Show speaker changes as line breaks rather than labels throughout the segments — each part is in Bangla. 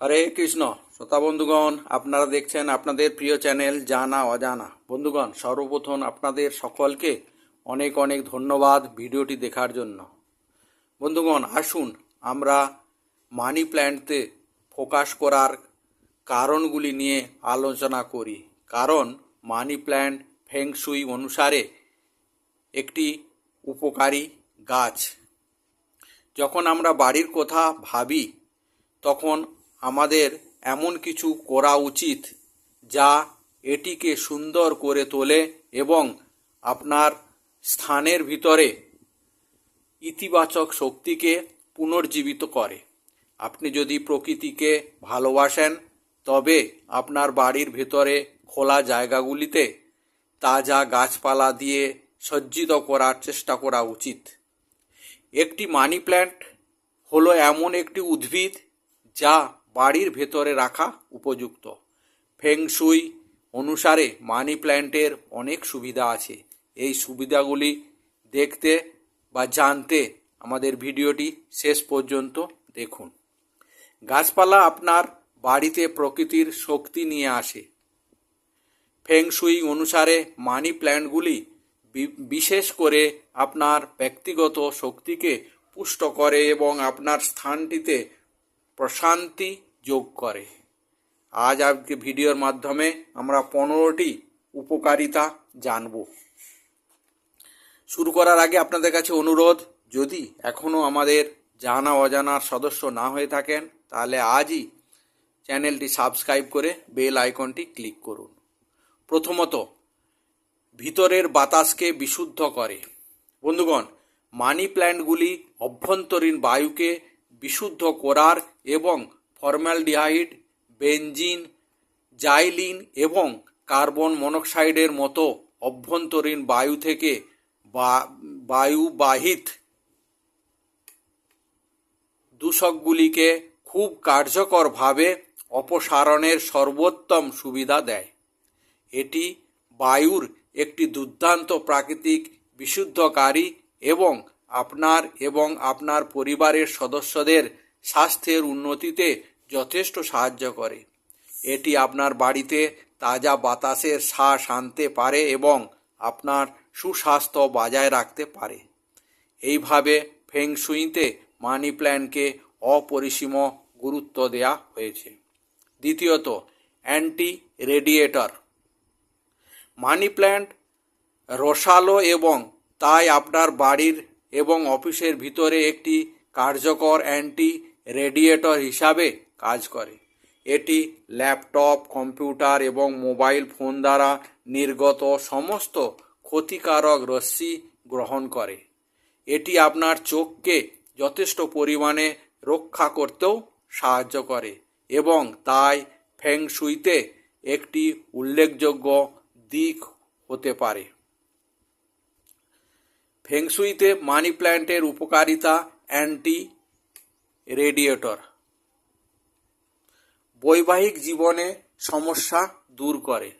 হরে কৃষ্ণ। শ্রোতা বন্ধুগণ, আপনারা দেখছেন আপনাদের প্রিয় চ্যানেল জানা অজানা। বন্ধুগণ, সর্বপ্রথম আপনাদের সকলকে অনেক অনেক ধন্যবাদ ভিডিওটি দেখার জন্য। বন্ধুগণ, আসুন আমরা মানি প্ল্যান্টতে ফোকাস করার কারণগুলি নিয়ে আলোচনা করি। কারণ মানি প্ল্যান্ট ফেংশুই অনুসারে একটি উপকারী গাছ। যখন আমরা বাড়ির কথা ভাবি, তখন আমাদের এমন কিছু করা উচিত যা এটিকে সুন্দর করে তোলে এবং আপনার স্থানের ভিতরে ইতিবাচক শক্তিকে পুনর্জীবিত করে। আপনি যদি প্রকৃতিকে ভালোবাসেন, তবে আপনার বাড়ির ভেতরে খোলা জায়গাগুলিতে তাজা গাছপালা দিয়ে সজ্জিত করার চেষ্টা করা উচিত। একটি মানি প্ল্যান্ট হলো এমন একটি উদ্ভিদ যা বাড়ির ভেতরে রাখা উপযুক্ত। ফেংশুই অনুসারে মানি প্ল্যান্টের অনেক সুবিধা আছে। এই সুবিধাগুলি দেখতে বা জানতে আমাদের ভিডিওটি শেষ পর্যন্ত দেখুন। গাছপালা আপনার বাড়িতে প্রকৃতির শক্তি নিয়ে আসে। ফেংশুই অনুসারে মানি প্ল্যান্টগুলি বিশেষ করে আপনার ব্যক্তিগত শক্তিকে পুষ্ট করে এবং আপনার স্থানটিতে প্রশান্তি যোগ করে। আজ আজকে ভিডিওর মাধ্যমে আমরা পনেরোটি উপকারিতা জানব। শুরু করার আগে আপনাদের কাছে অনুরোধ, যদি এখনও আমাদের জানা অজানার সদস্য না হয়ে থাকেন, তাহলে আজই চ্যানেলটি সাবস্ক্রাইব করে বেল আইকনটি ক্লিক করুন। প্রথমত, ভিতরের বাতাসকে বিশুদ্ধ করে। বন্ধুগণ, মানি প্ল্যান্টগুলি অভ্যন্তরীণ বায়ুকে বিশুদ্ধ করার এবং ফর্মালডিহাইড, বেনজিন, জাইলিন এবং কার্বন মনোক্সাইডের মতো অভ্যন্তরীণ বায়ু থেকে বায়ুবাহিত দূষকগুলিকে খুব কার্যকরভাবে অপসারণের সর্বোত্তম সুবিধা দেয়। এটি বায়ুর একটি দুর্দান্ত প্রাকৃতিক বিশুদ্ধকারী এবং আপনার এবং আপনার পরিবারের সদস্যদের স্বাস্থ্যের উন্নতিতে যথেষ্ট সাহায্য করে। এটি আপনার বাড়িতে তাজা বাতাসের শ্বাস আনতে পারে এবং আপনার সুস্বাস্থ্য বজায় রাখতে পারে। এইভাবে ফেংশুইতে মানি প্ল্যান্টকে অপরিসীম গুরুত্ব দেওয়া হয়েছে। দ্বিতীয়ত অ্যান্টি রেডিয়েটর মানি প্ল্যান্ট রসালো এবং তাই আপনার বাড়ির এবং অফিসের ভিতরে একটি কার্যকর অ্যান্টি রেডিয়েটর হিসাবে কাজ করে। এটি ল্যাপটপ, কম্পিউটার এবং মোবাইল ফোন দ্বারা নির্গত সমস্ত ক্ষতিকারক রশ্মি গ্রহণ করে। এটি আপনার চোখকে যথেষ্ট পরিমাণে রক্ষা করতেও সাহায্য করে এবং তাই ফেংশুইতে একটি উল্লেখযোগ্য দিক হতে পারে। ফেংশুইতে মানি প্ল্যান্টের উপকারিতা অ্যান্টি রেডিয়েটর। বৈবাহিক জীবনে সমস্যা দূর করে।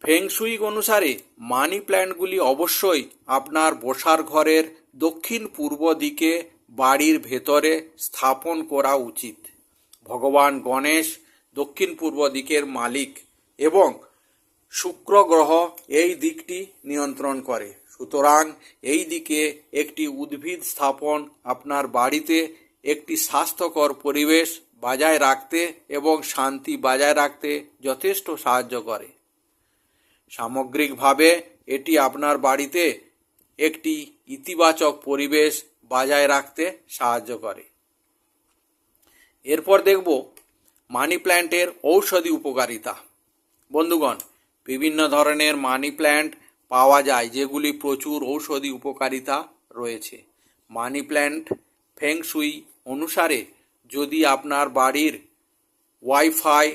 ফেংশুই অনুসারে মানি প্ল্যান্টগুলি অবশ্যই আপনার বসার ঘরের দক্ষিণ পূর্ব দিকে বাড়ির ভেতরে স্থাপন করা উচিত। ভগবান গণেশ দক্ষিণ পূর্ব দিকের মালিক এবং শুক্র গ্রহ এই দিকটি নিয়ন্ত্রণ করে। সুতরাং এই দিকে একটি উদ্ভিদ স্থাপন আপনার বাড়িতে একটি স্বাস্থ্যকর পরিবেশ বজায় রাখতে এবং শান্তি বজায় রাখতে যথেষ্ট সাহায্য করে। সামগ্রিকভাবে এটি আপনার বাড়িতে একটি ইতিবাচক পরিবেশ বজায় রাখতে সাহায্য করে। এরপর দেখব মানি প্ল্যান্টের ঔষধি উপকারিতা। বন্ধুগণ বিভিন্ন ধরনের মানি প্ল্যান্ট পাওয়া যায়, যেগুলি প্রচুর ঔষধি উপকারিতা রয়েছে। মানি প্ল্যান্ট ফেংশুই অনুসারে যদি আপনার বাড়ির ওয়াইফাই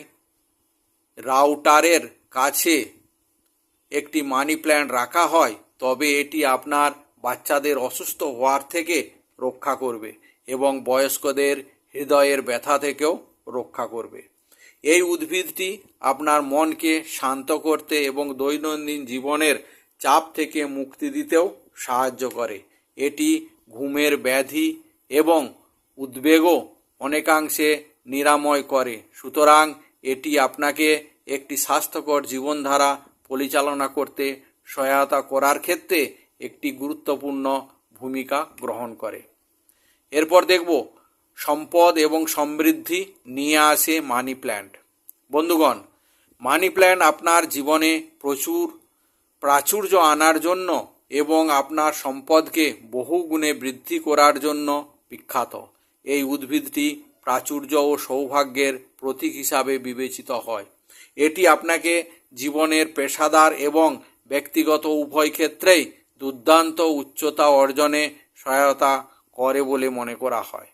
রাউটারের কাছে একটি মানি প্ল্যান্ট রাখা হয়, তবে এটি আপনার বাচ্চাদের অসুস্থ হওয়ার থেকে রক্ষা করবে এবং বয়স্কদের হৃদয়ের ব্যথা থেকেও রক্ষা করবে। এই উদ্ভিদটি আপনার মনকে শান্ত করতে এবং দৈনন্দিন জীবনের চাপ থেকে মুক্তি দিতেও সাহায্য করে। এটি ঘুমের ব্যাধি এবং উদ্বেগও অনেকাংশে নিরাময় করে। সুতরাং এটি আপনাকে একটি স্বাস্থ্যকর জীবনধারা পরিচালনা করতে সহায়তা করার ক্ষেত্রে একটি গুরুত্বপূর্ণ ভূমিকা গ্রহণ করে। এরপর দেখব সম্পদ এবং সমৃদ্ধি নিয়ে আসে মানি প্ল্যান্ট বন্ধুগণ মানি প্ল্যান্ট আপনার জীবনে প্রচুর প্রাচুর্য আনার জন্য এবং আপনার সম্পদকে বহু গুণে বৃদ্ধি করার জন্য বিখ্যাত। এই উদ্ভিদটি প্রাচুর্য ও সৌভাগ্যের প্রতীক হিসাবে বিবেচিত হয়। এটি আপনাকে জীবনের পেশাদার এবং ব্যক্তিগত উভয় ক্ষেত্রেই দুর্দান্ত উচ্চতা অর্জনে সহায়তা করে বলে মনে করা হয়।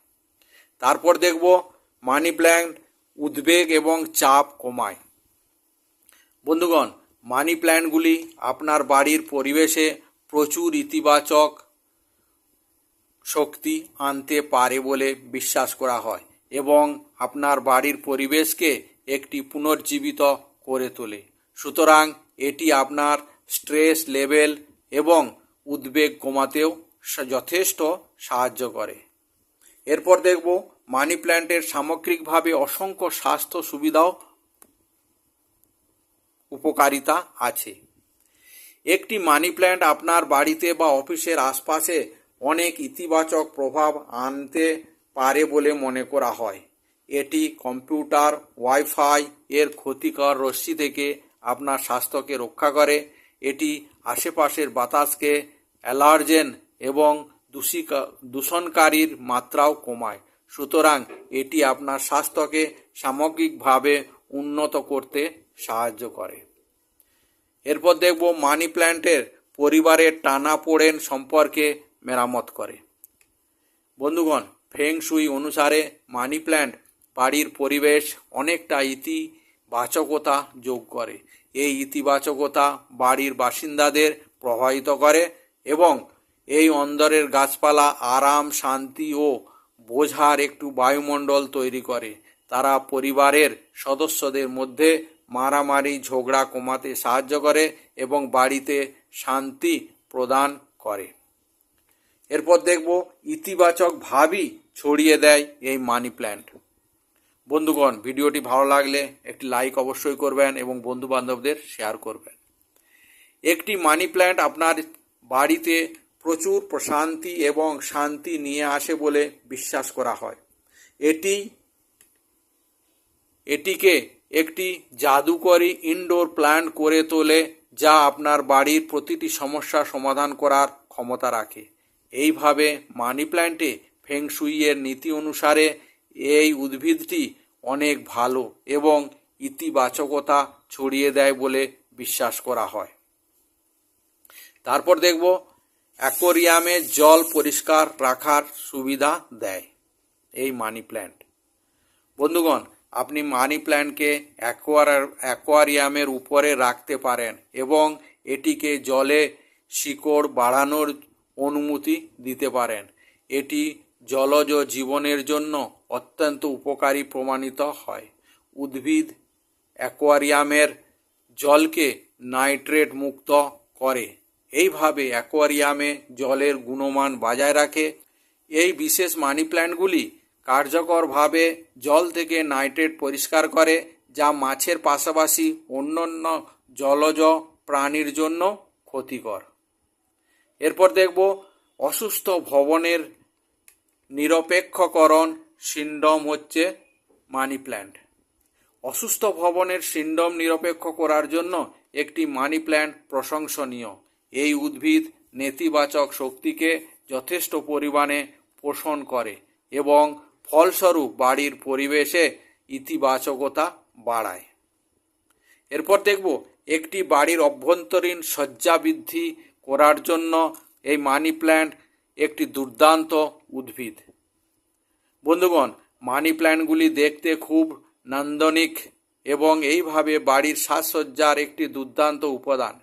তারপর দেখব মানি প্ল্যান্ট উদ্বেগ এবং চাপ কমায়। বন্ধুগণ মানি প্ল্যান্টগুলি আপনার বাড়ির পরিবেশে প্রচুর ইতিবাচক শক্তি আনতে পারে বলে বিশ্বাস করা হয় এবং আপনার বাড়ির পরিবেশকে একটি পুনর্জীবিত করে তোলে। সুতরাং এটি আপনার স্ট্রেস লেভেল এবং উদ্বেগ কমাতেও যথেষ্ট সাহায্য করে। এরপর দেখব মানি প্ল্যান্টের সামগ্রিকভাবে অসংখ্য স্বাস্থ্য সুবিধাও উপকারিতা আছে। একটি মানি প্ল্যান্ট আপনার বাড়িতে বা অফিসের আশপাশে অনেক ইতিবাচক প্রভাব আনতে পারে বলে মনে করা হয়। এটি কম্পিউটার, ওয়াইফাই এর ক্ষতিকর রশ্মি থেকে আপনার স্বাস্থ্যকে রক্ষা করে। এটি আশেপাশের বাতাসকে, অ্যালার্জেন এবং দূষিকা, দূষণকারীর মাত্রাও কমায়। সুতরাং এটি আপনার স্বাস্থ্যকে সামগ্রিকভাবে উন্নত করতে সাহায্য করে। এরপর দেখব মানি প্ল্যান্টের পরিবারের টানা পোড়েন সম্পর্কে মেরামত করে। বন্ধুগণ, ফেং সুই অনুসারে মানি প্ল্যান্ট বাড়ির পরিবেশ অনেকটা ইতিবাচকতা যোগ করে। এই ইতিবাচকতা বাড়ির বাসিন্দাদের প্রভাবিত করে এবং এই অন্দরের গাছপালা আরাম, শান্তি ও বোঝার একটু বায়ুমণ্ডল তৈরি করে। তারা পরিবারের সদস্যদের মধ্যে মারামারি, ঝগড়া কমাতে সাহায্য করে এবং বাড়িতে শান্তি প্রদান করে। এরপর দেখব ইতিবাচক ভাবই ছড়িয়ে দেয় এই মানি প্ল্যান্ট বন্ধুগণ, ভিডিওটি ভালো লাগলে একটি লাইক অবশ্যই করবেন এবং বন্ধু বান্ধবদের শেয়ার করবেন। একটি মানি প্ল্যান্ট আপনার বাড়িতে প্রচুর প্রশান্তি এবং শান্তি নিয়ে আসে বলে বিশ্বাস করা হয়। এটি, এটিকে একটি জাদুকরী ইনডোর প্ল্যান্ট করে তোলে যা আপনার বাড়ির প্রতিটি সমস্যা সমাধান করার ক্ষমতা রাখে। এইভাবে মানি প্ল্যান্টে ফেংশুইয়ের নীতি অনুসারে এই উদ্ভিদটি অনেক ভালো এবং ইতিবাচকতা ছড়িয়ে দেয় বলে বিশ্বাস করা হয়। তারপর দেখব অ্যাকোরিয়ামে জল পরিষ্কার রাখার সুবিধা দেয় এই মানি প্ল্যান্ট। বন্ধুগণ, আপনি মানি প্ল্যান্টকে অ্যাকোয়ার, অ্যাকোয়ারিয়ামের উপরে রাখতে পারেন এবং এটিকে জলে শিকড় বাড়ানোর অনুমতি দিতে পারেন। এটি জলজ জীবনের জন্য অত্যন্ত উপকারী প্রমাণিত হয়। উদ্ভিদ অ্যাকোয়ারিয়ামের জলকে নাইট্রেট মুক্ত করে। এইভাবে অ্যাকোয়ারিয়ামে জলের গুণমান বজায় রাখে। এই বিশেষ মানি প্ল্যান্টগুলি কার্যকরভাবে জল থেকে নাইট্রেট পরিষ্কার করে, যা মাছের পাশাপাশি অন্যান্য জলজ প্রাণীর জন্য ক্ষতিকর। এরপর দেখব অসুস্থ ভবনের নিরপেক্ষকরণ সিন্ডম হচ্ছে মানি প্ল্যান্ট। অসুস্থ ভবনের সিন্ডম নিরপেক্ষ করার জন্য একটি মানি প্ল্যান্ট প্রশংসনীয়। এই উদ্ভিদ নেতিবাচক শক্তিকে যথেষ্ট পরিমাণে পোষণ করে এবং ফলস্বরূপ বাড়ির পরিবেশে ইতিবাচকতা বাড়ায়। এরপর দেখব একটি বাড়ির অভ্যন্তরীণ সজ্জা বৃদ্ধি করার জন্য এই মানি প্ল্যান্ট একটি দুর্দান্ত উদ্ভিদ। বন্ধুগণ, মানি প্ল্যান্টগুলি দেখতে খুব নান্দনিক এবং এইভাবে বাড়ির সাজসজ্জার একটি দুর্দান্ত উপাদান।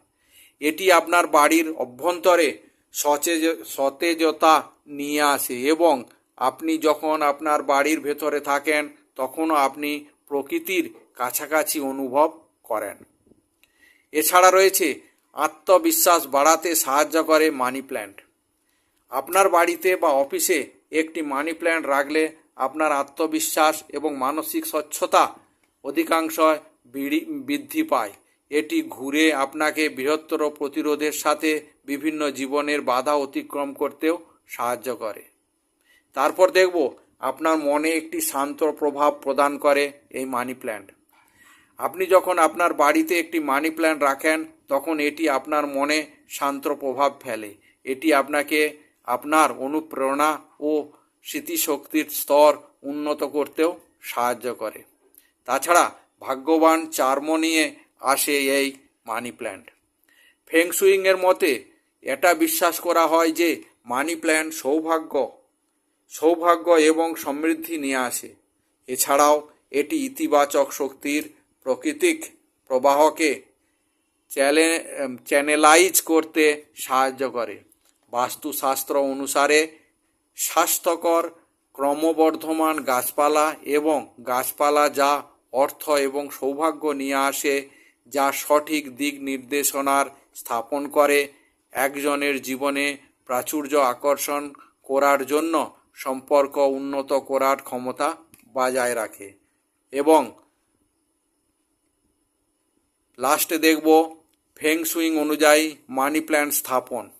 এটি আপনার বাড়ির অভ্যন্তরে সচেজ সতেজতা নিয়ে আসে এবং আপনি যখন আপনার বাড়ির ভেতরে থাকেন, তখনও আপনি প্রকৃতির কাছাকাছি অনুভব করেন। এছাড়া রয়েছে আত্মবিশ্বাস বাড়াতে সাহায্য করে মানি প্ল্যান্ট। আপনার বাড়িতে বা অফিসে একটি মানি প্ল্যান্ট রাখলে আপনার আত্মবিশ্বাস এবং মানসিক স্বচ্ছতা অধিকাংশ বৃদ্ধি পায়। এটি ঘুরে আপনাকে বৃহত্তর প্রতিরোধের সাথে বিভিন্ন জীবনের বাধা অতিক্রম করতেও সাহায্য করে। তারপর দেখব আপনার মনে একটি শান্ত প্রভাব প্রদান করে এই মানি প্ল্যান্ট। আপনি যখন আপনার বাড়িতে একটি মানি প্ল্যান্ট রাখেন, তখন এটি আপনার মনে শান্ত প্রভাব ফেলে। এটি আপনাকে আপনার অনুপ্রেরণা ও স্মৃতিশক্তির স্তর উন্নত করতেও সাহায্য করে। তাছাড়া ভাগ্যবান চার্ম নিয়ে আসে এই মানি প্ল্যান্ট ফেংসুইংয়ের মতে, এটা বিশ্বাস করা হয় যে মানি প্ল্যান্ট সৌভাগ্য সৌভাগ্য এবং সমৃদ্ধি নিয়ে আসে। এছাড়াও, এটি ইতিবাচক শক্তির প্রাকৃতিক প্রবাহকে চ্যানেলাইজ করতে সাহায্য করে। বাস্তুশাস্ত্র অনুসারে, স্বাস্থ্যকর ক্রমবর্ধমান গাছপালা এবং গাছপালা যা অর্থ এবং সৌভাগ্য নিয়ে আসে যা সঠিক দিক নির্দেশনার স্থাপন করে একজনের জীবনে প্রাচুর্য আকর্ষণ করার জন্য সম্পর্ক উন্নত করার ক্ষমতা বজায় রাখে। এবং লাস্টে দেখব ফেং সুইং অনুযায়ী মানি প্ল্যান্ট স্থাপন।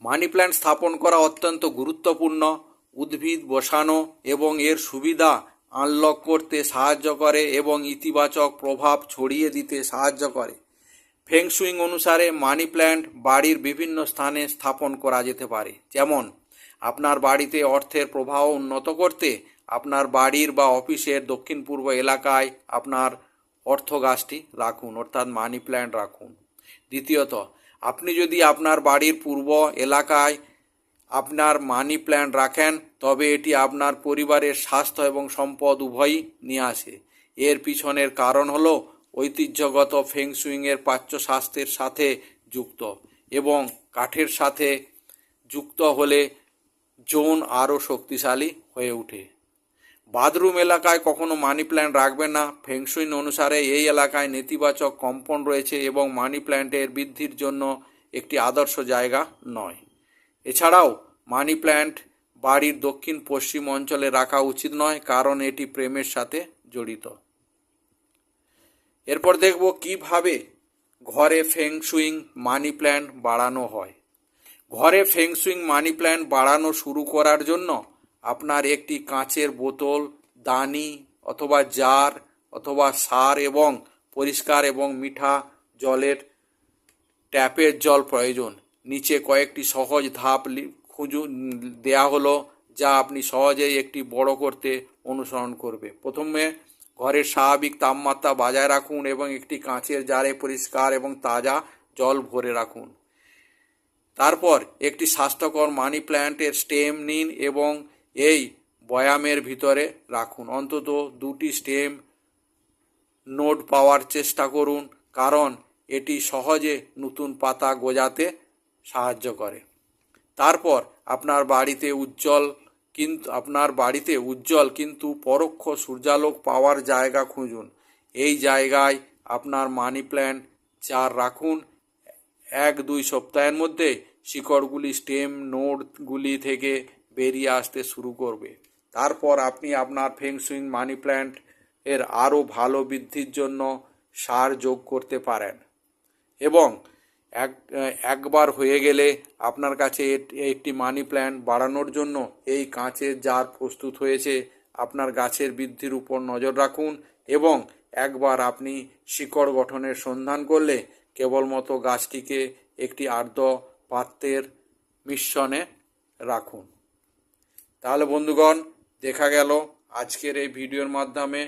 মানি প্ল্যান্ট স্থাপন করা অত্যন্ত গুরুত্বপূর্ণ, উদ্ভিদ বসানো এবং এর সুবিধা আনলক করতে সাহায্য করে এবং ইতিবাচক প্রভাব ছড়িয়ে দিতে সাহায্য করে। ফেং সুইং অনুসারে মানি প্ল্যান্ট বাড়ির বিভিন্ন স্থানে স্থাপন করা যেতে পারে। যেমন, আপনার বাড়িতে অর্থের প্রবাহ উন্নত করতে আপনার বাড়ির বা অফিসের দক্ষিণ পূর্ব এলাকায় আপনার অর্থ গাছটি রাখুন, অর্থাৎ মানি প্ল্যান্ট রাখুন। দ্বিতীয়ত, আপনি যদি আপনার বাড়ির পূর্ব এলাকায় আপনার মানি প্ল্যান্ট রাখেন, তবে এটি আপনার পরিবারের স্বাস্থ্য এবং সম্পদ উভয়ই নিয়ে আসে। এর পিছনের কারণ হলো ঐতিহ্যগত ফেং সুইংয়ের প্রাচ্য স্বাস্থ্যের সাথে যুক্ত এবং কাঠের সাথে যুক্ত হলে জোন আরও শক্তিশালী হয়ে ওঠে। বাথরুম এলাকায় কখনো মানি প্ল্যান্ট রাখবেন না। ফেংশুইন অনুসারে এই এলাকায় নেতিবাচক কম্পন রয়েছে এবং মানি প্ল্যান্টের বৃদ্ধির জন্য একটি আদর্শ জায়গা নয়। এছাড়াও, মানি প্ল্যান্ট বাড়ির দক্ষিণ পশ্চিম অঞ্চলে রাখা উচিত নয়, কারণ এটি প্রেমের সাথে জড়িত। এরপর দেখব কীভাবে ঘরে ফেং সুইং মানি প্ল্যান্ট বাড়ানো হয়। ঘরে ফেং সুইং মানি প্ল্যান্ট বাড়ানো শুরু করার জন্য আপনার একটি কাঁচের বোতল, দানি অথবা জার অথবা সার এবং পরিষ্কার এবং মিঠা জলের ট্যাপের জল প্রয়োজন। নিচে কয়েকটি সহজ ধাপ খুঁজুন দেয়া হলো, যা আপনি সহজেই একটি বড় করতে অনুসরণ করবে। প্রথমে ঘরের স্বাভাবিক তাপমাত্রা বজায় রাখুন এবং একটি কাঁচের জারে পরিষ্কার এবং তাজা জল ভরে রাখুন। তারপর একটি স্বাস্থ্যকর মানি প্ল্যান্টের স্টেম নিন এবং এই বয়ামের ভিতরে রাখুন। অন্তত দুটি স্টেম নোড পাওয়ার চেষ্টা করুন, কারণ এটি সহজে নতুন পাতা গজাতে সাহায্য করে। তারপর আপনার বাড়িতে উজ্জ্বল কিন্তু আপনার বাড়িতে উজ্জ্বল কিন্তু পরোক্ষ সূর্যালোক পাওয়ার জায়গা খুঁজুন। এই জায়গায় আপনার মানি প্ল্যান্ট চার রাখুন। এক দুই সপ্তাহের মধ্যে শিকড়গুলি স্টেম নোডগুলি থেকে বেরিয়ে আসতে শুরু করবে। তারপর আপনি আপনার ফেংসুইং মানি প্ল্যান্ট এর আরও ভালো বৃদ্ধির জন্য সার যোগ করতে পারেন। এবং এক একবার হয়ে গেলে আপনার কাছে একটি মানি প্ল্যান্ট বাড়ানোর জন্য এই কাঁচের জার প্রস্তুত হয়েছে। আপনার গাছের বৃদ্ধির উপর নজর রাখুন এবং একবার আপনি শিকড় গঠনের সন্ধান করলে কেবলমাত্র গাছটিকে একটি আর্দ্র পাত্রের মিশ্রণে রাখুন। তাহলে বন্ধুগণ, দেখা গেল আজকের এই ভিডিওর মাধ্যমে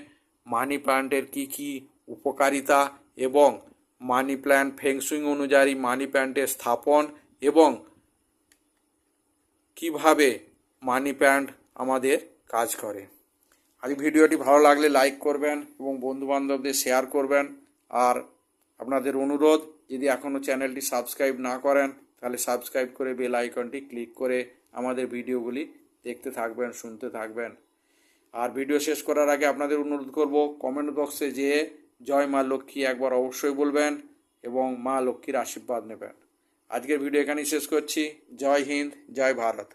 মানি প্ল্যান্টের কি কি উপকারিতা এবং মানি প্ল্যান্ট ফেংসুইং অনুযায়ী মানি প্ল্যান্টের স্থাপন এবং কীভাবে মানি প্ল্যান্ট আমাদের কাজ করে। আজ ভিডিওটি ভালো লাগলে লাইক করবেন এবং বন্ধুবান্ধবদের শেয়ার করবেন। আর আপনাদের অনুরোধ, যদি এখনও চ্যানেলটি সাবস্ক্রাইব না করেন, তাহলে সাবস্ক্রাইব করে বেল আইকনটি ক্লিক করে আমাদের ভিডিওগুলি দেখতে থাকবেন, শুনতে থাকবেন। আর ভিডিও শেষ করার আগে আপনাদের অনুরোধ করব কমেন্ট বক্সে যেয়ে জয় মা লক্ষ্মী একবার অবশ্যই বলবেন এবং মা লক্ষ্মীর আশীর্বাদ নেবেন। আজকের ভিডিও এখানেই শেষ করছি। জয় হিন্দ, জয় ভারত।